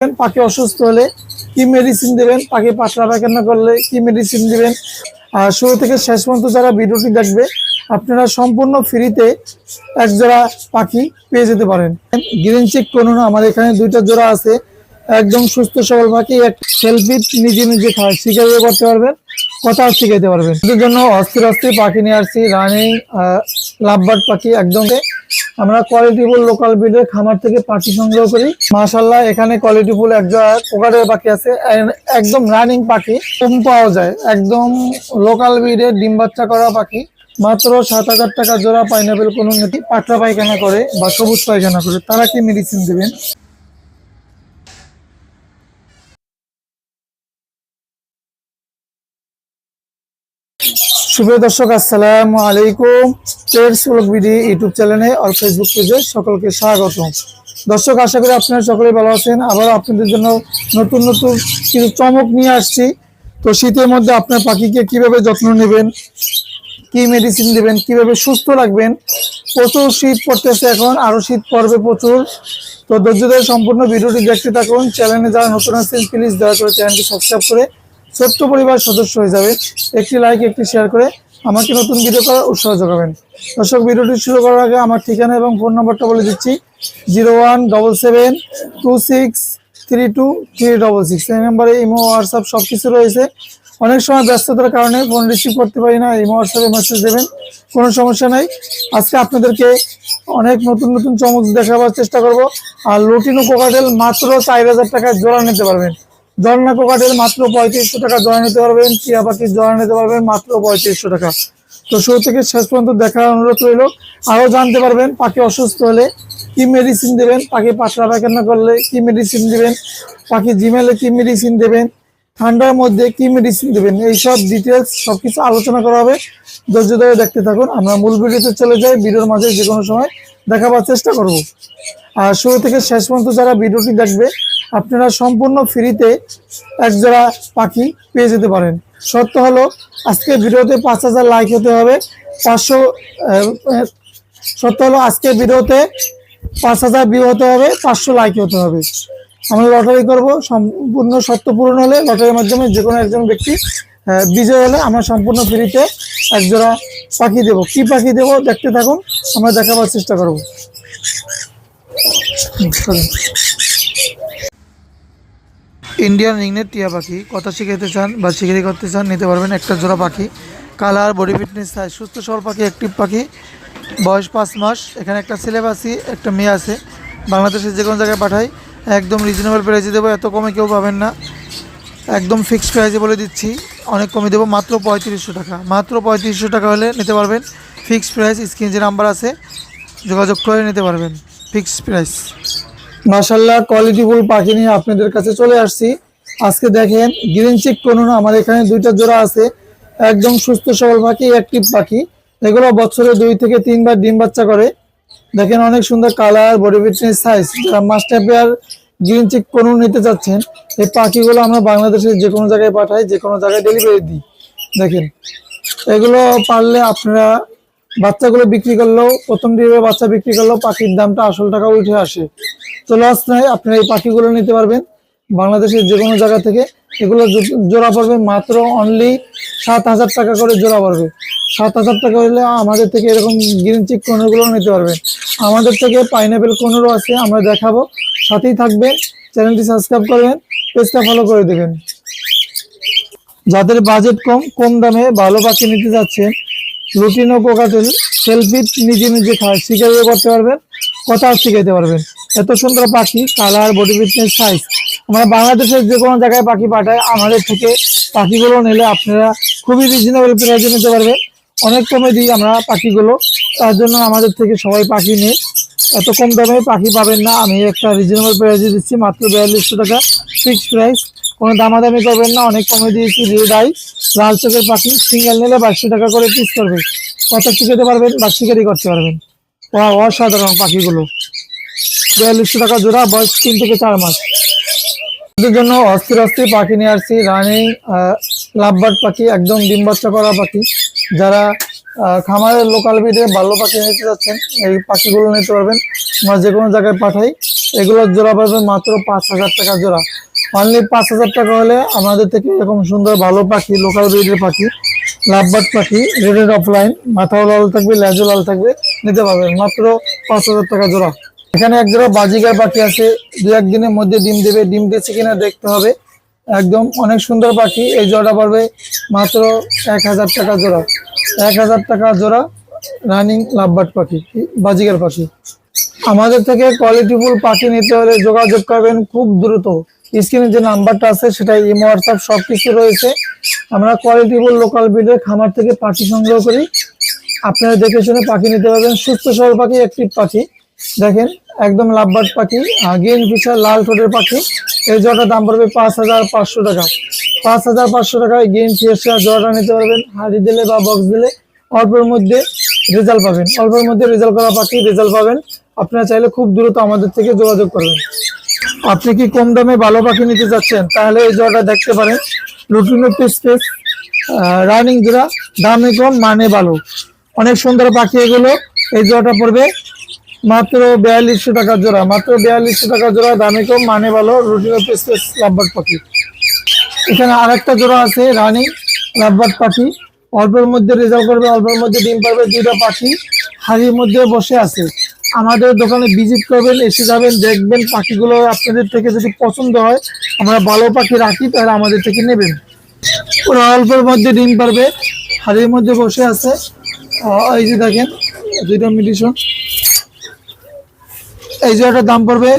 পাখি অসুস্থ হলে কি মেডিসিন দেবেন, পাখি পাতলা পায়খানা করলে কি মেডিসিন দেবেন? আর শুরু থেকে শেষ পর্যন্ত যারা ভিডিওটি দেখবে, আপনারা সম্পূর্ণ ফ্রিতে এক জোড়া পাখি পেয়ে যেতে পারেন। গ্রিন চেক করুন আমাদের এখানে দুইটা জোড়া আছে। একদম সুস্থ সবল পাখি, এক সেলফি নিজে নিজে খায় শিকারিও করতে পারবেন কথাও শিখাইতে পারবেন। এদের জন্য অস্থির অস্থির পাখি নিয়ে আসছি, রানিং লাভবার্ড পাখি একদম আমরা কোয়ালিটিফুল লোকাল ব্রিডের খামার থেকে পাখি সংগ্রহ করি। মাসাল্লাহ এখানে কোয়ালিটিফুল একজন কোকারের পাখি আছে। একদম রানিং পাখি, কম পাওয়া যায়। একদম লোকাল ব্রিডের ডিম বাচ্চা করা পাখি। মাত্র সাত হাজার টাকা জোড়া পাইনাপেল কোনো পাতলা পায়খানা করে বা সবুজ পায়খানা করে। তারা কি মেডিসিন দেবেন? শুভ দর্শক, আসসালামু আলাইকুম। পেটস ব্লগ বিডি ইউটিউব চ্যানেলে আর ফেসবুক পেজে সকলকে স্বাগত দর্শক, আশা করি আপনারা সকলে ভালো আছেন। আবার আপনাদের জন্য নতুন নতুন কিছু চমক নিয়ে আসছি। তো শীতের মধ্যে আপনার পাখিকে কীভাবে যত্ন নেবেন, কি মেডিসিন দেবেন, কীভাবে সুস্থ রাখবেন? প্রচুর শীত পড়তেছে এখন আরও শীত পড়বে প্রচুর। তো ধৈর্য ধরে সম্পূর্ণ ভিডিওটি দেখতে থাকুন। চ্যানেলে যারা নতুন আছেন প্লিজ দয়া করে চ্যানেলটি সাবস্ক্রাইব করে ছোট্ট পরিবার সদস্য হয়ে যাবে একটি লাইক একটি শেয়ার করে আমাকে নতুন ভিডিও করার উৎসাহ যোগাবেন। দর্শক ভিডিওটি শুরু করার আগে আমার ঠিকানা এবং ফোন নম্বরটা বলে দিচ্ছি zero one double seven two six three two three double six এই নম্বরে ইমো হোয়াটসঅ্যাপ সব কিছু রয়েছে। অনেক সময় ব্যস্ততার কারণে ফোন রিসিভ করতে পারি না, ইমো হোয়াটসঅ্যাপে মেসেজ দেবেন, কোনো সমস্যা নাই। আজকে আপনাদেরকে অনেক নতুন নতুন চমক দেখাবার চেষ্টা করব। আর লুটিনো কোকাটেল মাত্র চার হাজার টাকায় জোড়া নিতে পারবেন। ঝর্ণা কোকাটেল মাত্র পঁয়ত্রিশশো টাকা জোড়া নিতে পারবেন, টিয়া পাখির জোড়া নিতে পারবেন মাত্র পঁয়ত্রিশশো টাকা। তো শুরু থেকে শেষ পর্যন্ত দেখার অনুরোধ রইল, আরও জানতে পারবেন, পাখি অসুস্থ হলে কি মেডিসিন দেবেন, পাখি পাতলা পায়খানা করলে কি মেডিসিন দেবেন, পাখি জিমেলে কি মেডিসিন দেবেন, ঠান্ডার মধ্যে কি মেডিসিন দেবেন, এইসব ডিটেলস সবকিছু আলোচনা করা হবে। ধৈর্য ধরে দেখতে থাকুন, আমরা মূল ভিডিওতে চলে যাই, ভিডিওর মাঝে যে কোনো সময় দেখাবার চেষ্টা করব। আর শুরু থেকে শেষ পর্যন্ত যারা ভিডিওটি দেখবে আপনারা সম্পূর্ণ ফ্রিতে এক জোড়া পাখি পেয়ে যেতে পারেন। সত্য হলো, আজকে ভিডিওতে পাঁচ হাজার লাইক হতে হবে। পাঁচশো সত্য হলো, আজকে ভিডিওতে পাঁচ হাজার ভিউ হতে হবে, পাঁচশো লাইক হতে হবে। আমরা লটারি করব, সম্পূর্ণ সত্য পূরণ হলে লটারির মাধ্যমে যে কোনো একজন ব্যক্তি বিজয় হলে আমরা সম্পূর্ণ ফ্রিতে এক জোড়া পাখি দেব। কি পাখি দেব দেখতে থাকুন, আমরা দেখাবার চেষ্টা করব। ইন্ডিয়ান রিংনেট টিয়া পাখি। কথা শিখাইতে চান বা শিকারি করতে চান, নিতে পারবেন একটা জোড়া পাখি। কালার, বডি ফিটনেস সাইজ সুস্থ সবল পাখি অ্যাক্টিভ পাখি। বয়স পাঁচ মাস, এখানে একটা পাখি একটা মেয়ে আছে। বাংলাদেশের যে কোনো জায়গায় পাঠাই, একদম রিজনেবল প্রাইসে দেবো, এত কমে কেউ পাবেন না। একদম ফিক্সড প্রাইসে বলে দিচ্ছি, অনেক কমে দেবো, মাত্র পঁয়ত্রিশশো টাকা। মাত্র পঁয়ত্রিশশো টাকা হলে নিতে পারবেন ফিক্সড প্রাইস স্ক্রিন যে নাম্বার আছে, যোগাযোগ করে নিতে পারবেন ফিক্সড প্রাইস মাশাল্লাহ কোয়ালিটিফুল পাখি নিয়ে আপনাদের কাছে চলে আসছি। আজকে দেখেন গ্রিন চিক করুন আমার এখানে দুইটা জোড়া আছে। একদম সুস্থ সবল পাখি অ্যাক্টিভ পাখি। এগুলো বছরে দুই থেকে তিনবার ডিম বাচ্চা করে। দেখেন অনেক সুন্দর কালার বডি ফিটনেস সাইজ যারা মাস্টার পেয়ার গ্রিন চিক করুন নিতে চাচ্ছেন, এই পাখিগুলো আমরা বাংলাদেশের যে কোনো জায়গায় পাঠাই, যে কোনো জায়গায় ডেলিভারি দিই। দেখেন, এগুলো পারলে আপনারা বাচ্চাগুলো বিক্রি করলেও, প্রথম ডিমে বাচ্চা বিক্রি করলেও পাখির দামটা আসল টাকা উঠে আসে। তো লস নাই আপনারা এই পাখিগুলো নিতে পারবেন। বাংলাদেশের যে কোনো জায়গা থেকে এগুলো জোড়া পড়বে মাত্র অনলি সাত হাজার টাকা করে জোড়া পড়বে। সাত হাজার টাকা হলে আমাদের থেকে এরকম গ্রিন চিক কোনোগুলো নিতে পারবেন। আমাদের থেকে পাইনাপেল কোনোরও আছে, আমরা দেখাবো। সাথেই থাকবেন, চ্যানেলটি সাবস্ক্রাইব করবেন, পেজটা ফলো করে দেবেন। যাদের বাজেট কম কম দামে ভালো পাখি নিতে যাচ্ছেন রুটিন ও কোকাটেল সেলফি নিজে নিজে খায় শিকারিও করতে পারবেন, কথাও শিখাইতে পারবেন। এত সুন্দর পাখি কালার বডি ফিটনেস সাইজ আমরা বাংলাদেশের যে কোনো জায়গায় পাখি পাঠাই আমাদের থেকে পাখিগুলো নিলে আপনারা খুবই রিজনেবল প্রাইসে নিতে পারবেন। অনেক কমে দিই আমরা পাখিগুলো, তার জন্য আমাদের থেকে সবাই পাখি নেই এত কম দামে পাখি পাবেন না, আমি একটা রিজনেবল প্রাইসে দিচ্ছি, মাত্র বিয়াল্লিশশো টাকা ফিক্সড প্রাইস কোনো দামাদামি করবেন না, অনেক কমে দিয়েছি রেড আই লাল চোখের পাখি সিঙ্গেল নিলে বাইশশো টাকা করে পিস করবে। কত শিখাতে পারবেন বা শিকারি করতে পারবেন। অসাধারণ পাখিগুলো। বিয়াল্লিশশো টাকা জোড়া, বয়স তিন থেকে চার মাস। ওদের জন্য অস্থির অস্থির পাখি নিয়ে আসছি। রানিং লাভবার্ড পাখি, একদম ডিম বাচ্চা করা পাখি। যারা খামারের লোকাল বিডে বাল্য পাখি নিতে যাচ্ছেন এই পাখিগুলো নিতে পারবেন। আমরা যে কোনো জায়গায় পাঠাই। এগুলোর জোড়া পাবেন মাত্র পাঁচ হাজার টাকা জোড়া। অনলি পাঁচ হাজার টাকা হলে আমাদের থেকে এরকম সুন্দর ভালো পাখি লোকাল ব্রিডের পাখি, লাভবার্ড পাখি রেডেড অফলাইন মাথাও লাল থাকবে, লেজও লাল থাকবে, নিতে পারবেন মাত্র পাঁচ হাজার টাকা জোড়া। এখানে এক জোড়া বাজিগার পাখি আছে, দু একদিনের মধ্যে ডিম দেবে, ডিম দিচ্ছে কিনা দেখতে হবে। একদম অনেক সুন্দর পাখি, এই জোড়াটা পড়বে মাত্র এক হাজার টাকা জোড়া। এক হাজার টাকা জোড়া রানিং লাভবার্ড পাখি, বাজিগার পাখি। আমাদের থেকে কোয়ালিটিফুল পাখি নিতে হলে যোগাযোগ করবেন খুব দ্রুত। স্ক্রিনে যে নাম্বারটা আছে সেটা ইমো হোয়াটসঅ্যাপ সব কিছু রয়েছে। আমরা কোয়ালিটিফুল লোকাল ব্রিডের খামার থেকে পাখি সংগ্রহ করি। আপনারা দেখে শুনে পাখি নিতে পারবেন। সুস্থ সবল পাখি একটি পাখি। দেখেন, একদম লাভবার্ড পাখি। গ্রিন ফিশার লাল ঠোঁটের পাখি। এই জোড়াটার দাম পড়বে পাঁচ হাজার পাঁচশো টাকা। পাঁচ হাজার পাঁচশো টাকায় গ্রিন ফিশার জোড়াটা নিতে পারবেন। হাড়ি দিলে বা বক্স দিলে অল্পের মধ্যে রেজাল্ট পাবেন। অল্পের মধ্যে রেজাল্ট করা পাখি রেজাল্ট পাবেন। আপনারা চাইলে খুব দ্রুত আমাদের থেকে যোগাযোগ করবেন। আপনি কি কম দামে ভালো পাখি নিতে যাচ্ছেন? তাহলে এই জোড়াটা দেখতে পারেন। লুটিনো পিস পিস রানিং জোড়া দামে কম মানে ভালো অনেক সুন্দর পাখি এগুলো। এই জোড়াটা পড়বে মাত্র বিয়াল্লিশশো টাকা জোড়া। মাত্র বিয়াল্লিশশো টাকা জোড়া, দামে কম মানে ভালো লুটিনো পিস লাভবার্ড পাখি। এখানে আরেকটা জোড়া আছে রানিং লাভবার্ড পাখি। অল্পের মধ্যে রেজাল্ট করবে, অল্পের মধ্যে ডিম পারবে দুইটা পাখি। হাড়ির মধ্যে বসে আছে। আমাদের দোকানে ভিজিট করবেন, এসে যাবেন, দেখবেন পাখিগুলো আপনাদের থেকে যদি পছন্দ হয়, আমরা ভালো পাখি রাখি, তাহলে আমাদের থেকে নেবেন। ওরা অল্পের মধ্যে ডিম পারবে, হাড়ির মধ্যে বসে আছে। এই যে দেখেন, দুইটা মিডিশন এই জোড়াটার দাম পড়বে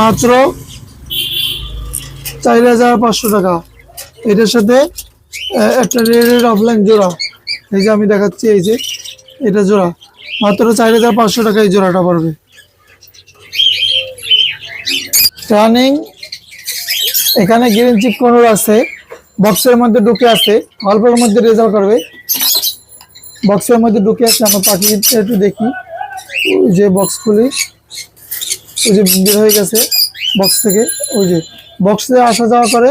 মাত্র চার হাজার পাঁচশো টাকা। এটার সাথে একটা রেড অফলাইন জোড়া। এই যে আমি দেখাচ্ছি, এই যে, এটা জোড়া। মাত্র চার হাজার পাঁচশো টাকা এই জোড়াটা পড়বে। রানিং এখানে গ্রিন চিপ কোনোর আছে বক্সের মধ্যে ঢুকে আছে, অল্পের মধ্যে রেজাল্ট করবে। বক্সের মধ্যে ঢুকে আছে, আমরা পাখিটা একটু দেখি। ওই যে বক্স খুলি ওই যে বের হয়ে গেছে বক্স থেকে। ওই যে বক্সে আসা যাওয়া করে।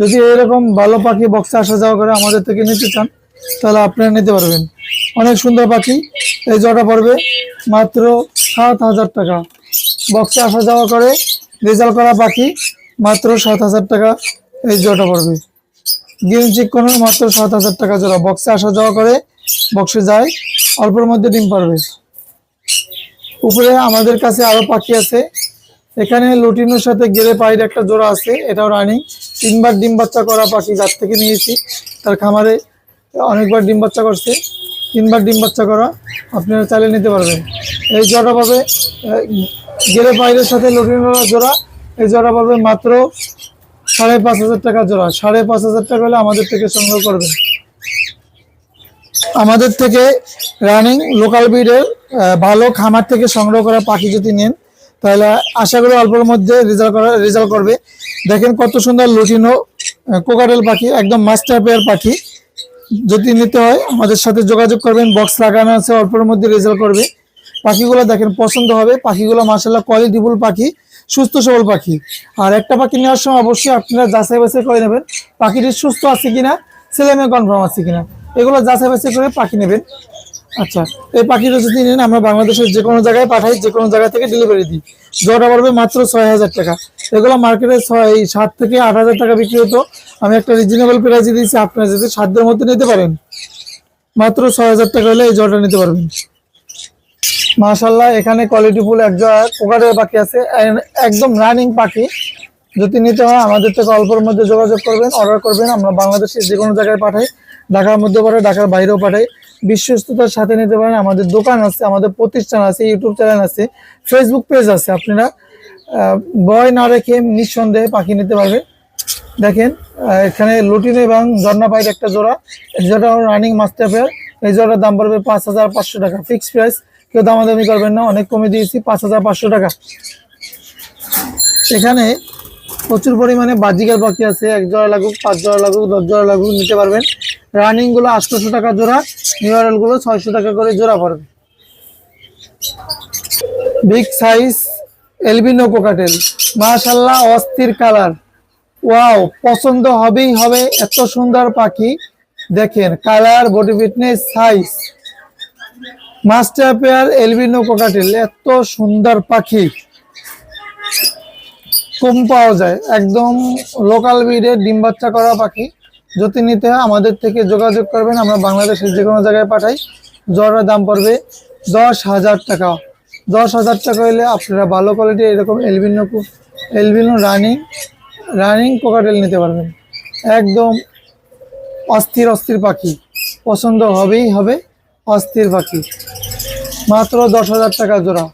যদি এরকম ভালো পাখি বক্সে আসা যাওয়া করে আমাদের থেকে নিতে চান তাহলে আপনারা নিতে পারবেন। অনেক সুন্দর পাখি। এই জটা পড়বে মাত্র সাত হাজার টাকা। বক্সে আসা যাওয়া করে, রেজাল্ট করা পাখি মাত্র সাত হাজার টাকা। এই জটা পড়বে। গ্রিন কোনো মাত্র সাত হাজার টাকা জোড়া। বক্সে আসা যাওয়া করে বক্সে যায়, অল্পের মধ্যে ডিম পারবে। উপরে আমাদের কাছে আরও পাখি আছে। এখানে লুটিনোর সাথে গেলে পায়ের একটা জোড়া আছে, এটাও রানিং। তিনবার ডিম বাচ্চা করা পাখি যার থেকে নিয়েছি, তার খামারে অনেকবার ডিম বাচ্চা করছে। তিনবার ডিম বাচ্চা করা আপনারা চালিয়ে নিতে পারবেন। এই জোড়া পাবে আহ, বাইরের সাথে লুটিনোর জোড়া। এই জোড়া পাবে মাত্র সাড়ে পাঁচ হাজার টাকা জোড়া। সাড়ে পাঁচ হাজার টাকা হলে আমাদের থেকে সংগ্রহ করবেন। আমাদের থেকে রানিং লোকাল ব্রিডের ভালো খামার থেকে সংগ্রহ করা পাখি যদি নেন তাহলে আশা করি অল্পের মধ্যে রেজাল্ট করা রেজাল্ট করবে। দেখেন কত সুন্দর লুটিনো কোকাটেল পাখি একদম মাস্টার পেয়ার পাখি। যদি নিতে হয়, আমাদের সাথে যোগাযোগ করবেন বক্স লাগানো আছে, অল্পের মধ্যে রেজাল্ট করবে। পাখিগুলো দেখেন, পছন্দ হবে। পাখিগুলো মাসাল্লাহ কোয়ালিটিফুল পাখি, সুস্থ সবল পাখি। আর একটা পাখি নেওয়ার সময় অবশ্যই আপনারা যাচাই বাছাই করে নেবেন, পাখিটি সুস্থ আছে কিনা, ছেলে মেয়ে কনফার্ম আছে কিনা। এগুলো যাচাই বাছাই করে পাখি নেবেন। আচ্ছা এই পাখিটা যদি নেন, আমরা বাংলাদেশের যে কোনো জায়গায় পাঠাই যে কোনো জায়গা থেকে ডেলিভারি দিই। জোড়া পড়বে মাত্র ছয় হাজার টাকা। এগুলো মার্কেটে ছয়, সাত থেকে আট হাজার টাকা বিক্রি হতো। আমি একটা রিজনেবল প্রাইসে দিয়েছি, আপনারা যদি সাধ্যের মধ্যে নিতে পারেন, মাত্র ছয় হাজার টাকা হলে এই জোড়াটা নিতে পারবেন। মাশাল্লাহ এখানে কোয়ালিটিফুল এক জোড়া পাখি আছে। একদম রানিং পাখি। যদি নিতে হয়, আমাদের থেকে অল্পের মধ্যে যোগাযোগ করবেন অর্ডার করবেন। আমরা বাংলাদেশের যে কোনো জায়গায় পাঠাই, ঢাকার মধ্যে পাঠাই, ঢাকার বাইরেও পাঠাই। বিশ্বস্ততার সাথে নিতে পারেন। আমাদের দোকান আছে, আমাদের প্রতিষ্ঠান আছে, ইউটিউব চ্যানেল আছে, ফেসবুক পেজ আছে। আপনারা বয় না রেখে নিঃসন্দেহে পাখি নিতে পারবেন। দেখেন এখানে লুটিন এবং ঝর্ণা পাইট একটা জোড়া। জোড়া রানিং মাস্টার পেয়ার। এই জোড়ার দাম পড়বে পাঁচ হাজার পাঁচশো টাকা। ফিক্সড প্রাইস, কেউ দামাদামি করবেন না, অনেক কমে দিয়েছি, পাঁচ হাজার পাঁচশো টাকা। এখানে প্রচুর পরিমাণে বাজিকার পাখি আছে। এক জোড়া লাগুক, পাঁচ জোড়া লাগুক, দশ জোড়া লাগুক, নিতে পারবেন। রানিংগুলো আটশোশো টাকা জোড়া নিউরালগুলো ছয়শো টাকা করে জোড়া পড়বে। বিগ সাইজ এলবিনো কোকাটেল মাশাল্লাহ অস্থির কালার ওয়াও পছন্দ হবেই হবে, এত সুন্দর পাখি। দেখেন colour body fitness size master pair albino cockatiel এত সুন্দর পাখি। কম পাওয়া যায়, একদম লোকাল ব্রিডের ডিম বাচ্চা করা পাখি। যদি নিতে হয়, আমাদের থেকে যোগাযোগ করবেন, আমরা বাংলাদেশের যে কোনো জায়গায় পাঠাই। জোড়ার দাম পড়বে দশ হাজার টাকা। দশ হাজার টাকা হলে আপনারা ভালো কোয়ালিটির এরকম albino albino running running cockatiel নিতে পারবেন। একদম অস্থির অস্থির পাখি। পছন্দ হবেই হবে, অস্থির পাখি। মাত্র দশ হাজার টাকা জোড়া।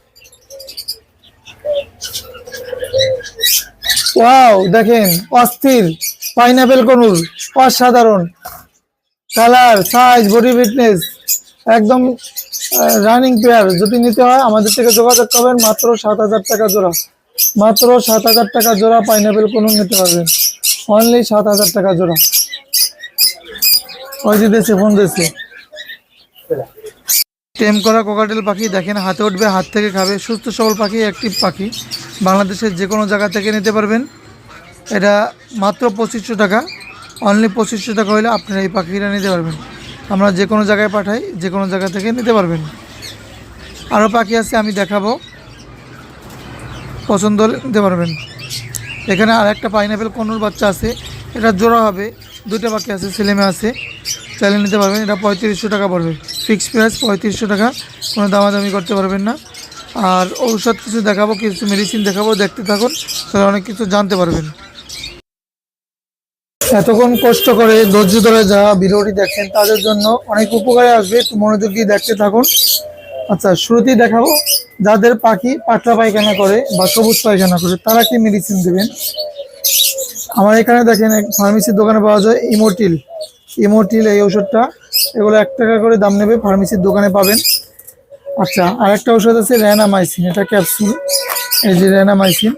ওয়াও দেখেন, অস্থির। পাইনাপেল কনুর অসাধারণ। কালার সাইজ বডি ফিটনেস একদম রানিং পেয়ার যদি নিতে হয়, আমাদের থেকে যোগাযোগ করবেন, মাত্র সাত হাজার টাকা জোড়া। মাত্র সাত হাজার টাকা জোড়া পাইনাপেল কনুর নিতে পারবেন। অনলি সাত হাজার টাকা জোড়া। ওই যে দেশে ফোন দেশে। টেম করা কোকাটেল পাখি দেখেন, হাতে উঠবে, হাত থেকে খাবে। সুস্থ সবল পাখি অ্যাক্টিভ পাখি। বাংলাদেশের যে কোনো জায়গা থেকে নিতে পারবেন। এটা মাত্র পঁচিশশো টাকা। অনলি পঁচিশশো টাকা হলে আপনারা এই পাখিটা নিতে পারবেন। আমরা যে কোনো জায়গায় পাঠাই, যে কোনো জায়গা থেকে নিতে পারবেন। আরও পাখি আছে, আমি দেখাবো। পছন্দ নিতে পারবেন। এখানে আর একটা পাইনাপেল কনুর বাচ্চা আছে। এটা জোড়া হবে। দুইটা পাখি আছে, ছেলেমেয়ে আছে। চাইলে নিতে পারবেন। এটা পঁয়ত্রিশশো টাকা পড়বে। ফিক্সড প্রাইস পঁয়ত্রিশশো টাকা। কোনো দামাদামি করতে পারবেন না। আর ঔষধ কিছু দেখাবো, কিছু মেডিসিন দেখাবো, দেখতে থাকুন। তাহলে অনেক কিছু জানতে পারবেন। এতক্ষণ কষ্ট করে ধৈর্য ধরে যা ভিডিওটি দেখেন তাদের জন্য অনেক উপকারে আসবে। একটু মনোযোগ দিয়ে দেখতে থাকুন। আচ্ছা শুরুতেই দেখাবো, যাদের পাখি পাতলা পায়খানা করে বা সবুজ পায়খানা করে, তারা কি মেডিসিন দেবেন? আমার এখানে দেখেন ফার্মেসির দোকানে পাওয়া যায় ইমোটিল ইমোটিল এই ওষুধটা এগুলো এক টাকা করে দাম নেবে ফার্মেসির দোকানে পাবেন। আচ্ছা আর একটা ওষুধ আছে র্যানামাইসিন এটা ক্যাপসুল এই যে র্যানামাইসিন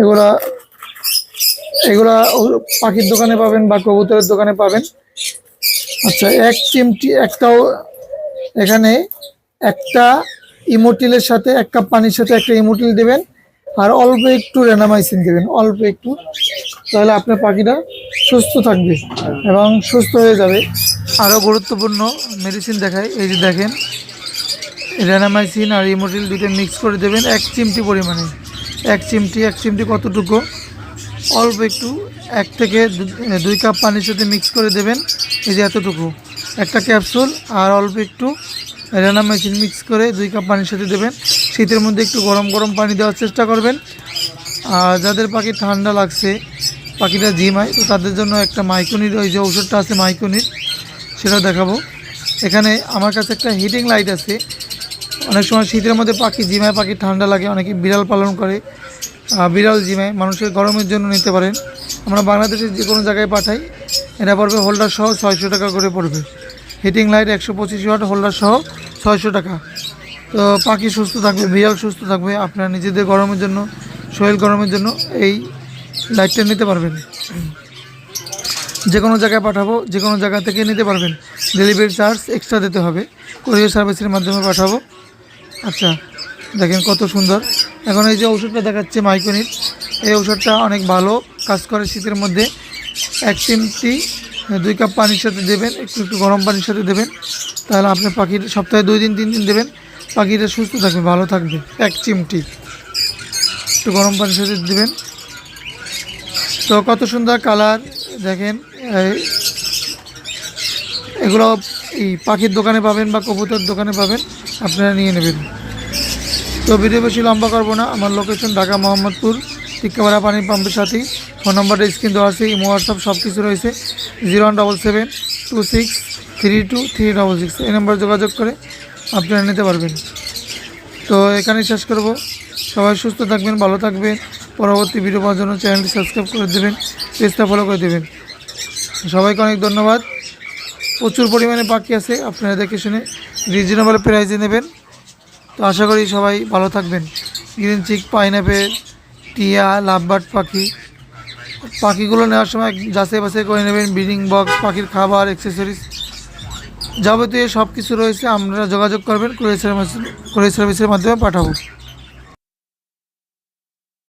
এগুলা এগুলা পাখির দোকানে পাবেন বা কবুতরের দোকানে পাবেন। আচ্ছা এক চিমটি একটাও এখানে, একটা ইমোটিলের সাথে, এক কাপ পানির সাথে একটা ইমোটিল দেবেন, আর অল্প একটু রেনামাইসিন দেবেন, অল্প একটু। তাহলে আপনার পাখিটা সুস্থ থাকবে এবং সুস্থ হয়ে যাবে। আরও গুরুত্বপূর্ণ মেডিসিন দেখায়, এই যে দেখেন, রেনামাইসিন আর ইমোটিল দুটো মিক্স করে দেবেন, এক চিমটি পরিমাণে। এক চিমটি এক চিমটি কতটুকু? অল্প একটু, এক থেকে দুই কাপ পানির সাথে মিক্স করে দেবেন, এই যে এতটুকু। একটা ক্যাপসুল আর অল্প একটু রেনামাইসিন মিক্স করে দুই কাপ পানির সাথে দেবেন। শীতের মধ্যে একটু গরম গরম পানি দেওয়ার চেষ্টা করবেন। আর যাদের পাখি ঠান্ডা লাগছে পাখিটা জিমায়, তো তাদের জন্য একটা মাইকোনির, ওই যে ওষুধটা আছে মাইকোনির, সেটা দেখাবো। এখানে আমার কাছে একটা হিটিং লাইট আছে। অনেক সময় শীতের মধ্যে পাখি জিমায়, পাখি ঠান্ডা লাগে, অনেকে বিড়াল পালন করে। বিড়াল জিমায় মানুষের গরমের জন্য নিতে পারেন। আমরা বাংলাদেশের যে কোনো জায়গায় পাঠাই, এটা পড়বে হোল্ডার সহ ছয়শো টাকা করে পড়বে। হিটিং লাইট একশো পঁচিশ ওয়াট হোল্ডার সহ ছয়শো টাকা। তো পাখি সুস্থ থাকবে, বিড়াল সুস্থ থাকবে, আপনারা নিজেদের গরমের জন্য, শরীর গরমের জন্য এই লাইটটা নিতে পারবেন। যে কোনো জায়গায় পাঠাবো, যে কোনো জায়গা থেকে নিতে পারবেন। ডেলিভারি চার্জ এক্সট্রা দিতে হবে। কোরিয়ার সার্ভিসের মাধ্যমে পাঠাবো। আচ্ছা দেখেন কত সুন্দর। এখন এই যে ওষুধটা দেখাচ্ছে মাইকোনিট এই ওষুধটা অনেক ভালো কাজ করে শীতের মধ্যে। এক চিমটি দুই কাপ পানির সাথে দেবেন, একটু একটু গরম পানির সাথে দেবেন। তাহলে আপনার পাখির সপ্তাহে দুই দিন, তিন দিন দেবেন। পাখিটা সুস্থ থাকবে, ভালো থাকবে, এক চিমটি। একটু গরম পানির সাথে দেবেন। তো কত সুন্দর কালার, দেখেন এগুলো এই পাখির দোকানে পাবেন বা কবুতর দোকানে পাবেন, আপনারা নিয়ে নেবেন। তো ভিডিও বেশি লম্বা করব না। আমার লোকেশন ঢাকা মোহাম্মদপুর টিক্কাপাড়া পানির পাম্পের সাথেই ফোন নম্বরটা স্ক্রিন দেওয়া আছে, ইমো হোয়াটসঅ্যাপ সব কিছু রয়েছে। Zero one double seven two six three two three double six এই নম্বরে যোগাযোগ করে আপনারা নিতে পারবেন। তো এখানেই শেষ করব। সবাই সুস্থ থাকবেন, ভালো থাকবেন। পরবর্তী ভিডিও পাওয়ার জন্য চ্যানেলটি সাবস্ক্রাইব করে দেবেন পেজটা ফলো করে দেবেন। সবাইকে অনেক ধন্যবাদ। প্রচুর পরিমাণে পাখি আছে, আপনারা দেখে শুনে রিজনেবল প্রাইসে নেবেন। তো আশা করি সবাই ভালো থাকবেন। গ্রিন চিক পাইনাপেল টিয়া লাভবার্ড পাখি। পাখিগুলো নেওয়ার সময় যাচাই বাছাই করে নেবেন, ব্রিডিং বক্স, পাখির খাবার অ্যাক্সেসরিজ যাবতীয় সব কিছু রয়েছে আপনারা যোগাযোগ করবেন, কুরিয়ার সার্ভিস কুরিয়ার সার্ভিসের মাধ্যমে পাঠাবো।